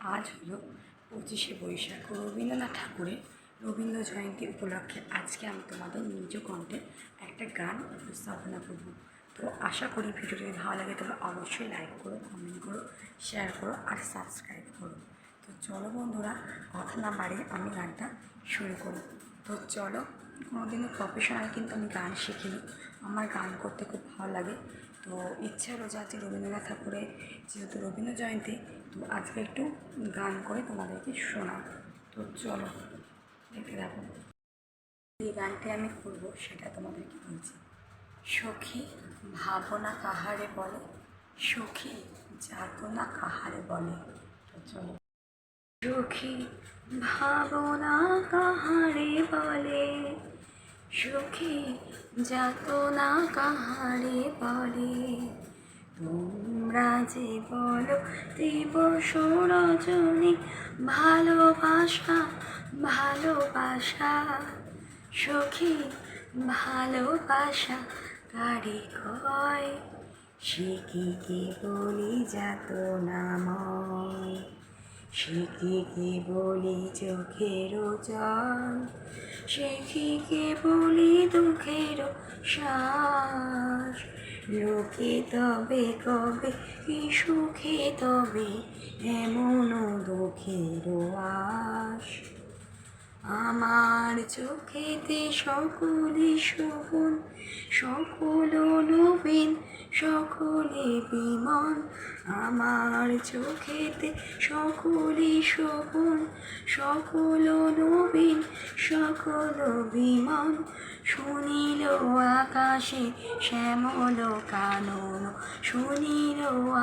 আজ হলো পঁচিশে বৈশাখ। রবীন্দ্রনাথ ঠাকুরের রবীন্দ্র জয়ন্তী উপলক্ষে আজকে আমি তোমাদের নিজ কণ্ঠে একটা গান উপস্থাপনা করব। তো আশা করি ভিডিও যদি ভালো লাগে, তবে অবশ্যই লাইক করো কমেন্ট করো শেয়ার করো আর সাবস্ক্রাইব করো। তো চলো বন্ধুরা, কথা না বাড়িয়ে আমি গানটা শুরু করি তো চলো কোনোদিনও প্রফেশনাল কিন্তু আমি গান শিখিনি। আমার গান করতে খুব ভালো লাগে। তো ইচ্ছা রোজা আছে রবীন্দ্রনাথ ঠাকুরের যেহেতু রবীন্দ্র জয়ন্তী, তো আজকে একটু গান করে তোমাদেরকে শোনাব। তো চলো, দেখতে থাকো। যে গানটি আমি করব সেটা তোমাদেরকে বলছি। সখী ভাবনা কাহারে বলে, সখী যাতনা কাহারে বলে। তো চলো। সখী ভাবনা কাহারে বলে সুখী যাতনা কাহারে বলে। তোমরা যে বলো দিবস রজনী ভালোবাসা ভালোবাসা। সখী, ভালোবাসা কারি কয়? সে কি কি বলি যাত নাময় সে কে বলি চোখের জল কি কি বলি দুঃখের শ্বাস। লোকে তবে কবে কি সুখে তবে এমন দুঃখের আশ। আমার চোখেতে সকলে শোভন সকল নবীন সকলে বিমন আমার চোখেতে সকলে শোভন সকল নবীন সকল বিমন শুনিল আকাশে শ্যামল কানন, শুনিল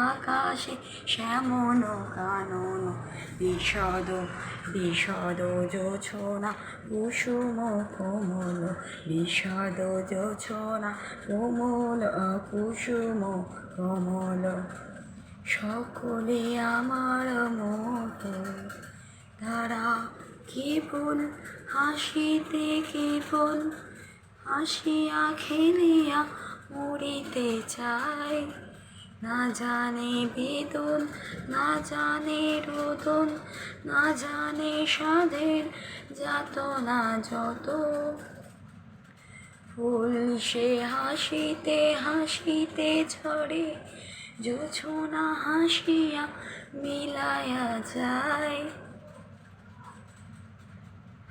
আকাশে শ্যামল কানন। বিশদ বিশদ যোছনা কুসুম কোমল, বিশদ যোছনা কোমল, কুসুম কমল। সকলে আমার মতো, তারা কেবল হাসিতে কেবল হাসিয়া খেলিয়া মরিতে চায় না জানে বেদন, না জানে রোদন, না জানে সাধের যাত না যত। ফুল সে হাসিতে হাসিতে ঝরে, জোছনা হাসিয়া মিলায়া যায়।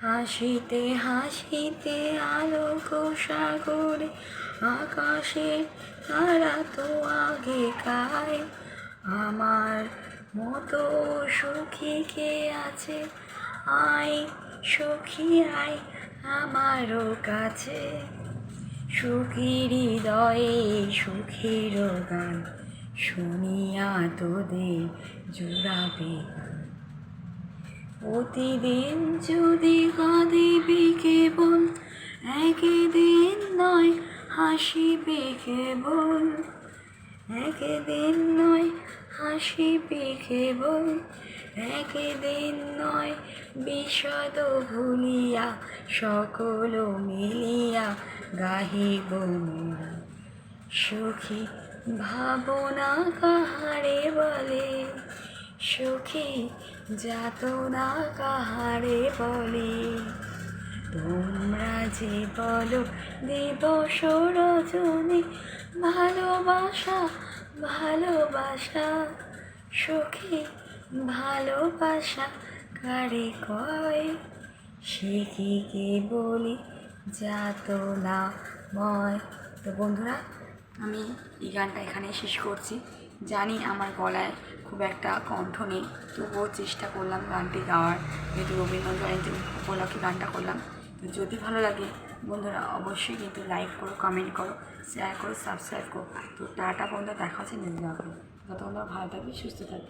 হাসিতে হাসিতে আলোক সাগরে, আকাশে তারা তো আগে গায়। আমার মতো সুখী কে আছে? আয় সখী, আয় আমারও কাছে। সুখী হৃদয়ে সুখের গান, শুনিয়া তোদের জুড়াবে প্রতিদিন যদি কাঁদিবি কেবল একদিন নয় হাসিবে কেবল একদিন নয় হাসিবে কেবল একদিন নয় বিষদ ভুলিয়া সকল মিলিয়া গাহিব সুখী ভাবনা কাহারে বলে? সুখী যাতনা কাহারে বলে। তোমরা যে বলো দিবস রজনী ভালোবাসা ভালোবাসা। সুখী ভালোবাসা কারে কয়? সে কি কে বলি যাত না ময়। তো বন্ধুরা, আমি এই গানটা এখানে শেষ করছি। জানি আমার গলায় খুব একটা কণ্ঠ নেই। তবুও চেষ্টা করলাম গানটি গাওয়ার। যেহেতু রবীন্দ্র জয়ন্তী উপলক্ষে গানটা করলাম। তো যদি ভালো লাগে, বন্ধুরা অবশ্যই কিন্তু লাইক করো কমেন্ট করো শেয়ার করো সাবস্ক্রাইব করো। তো টাটা বন্ধু দেখা হচ্ছে নিজে যত ভালো থাকবে, সুস্থ থাকবে।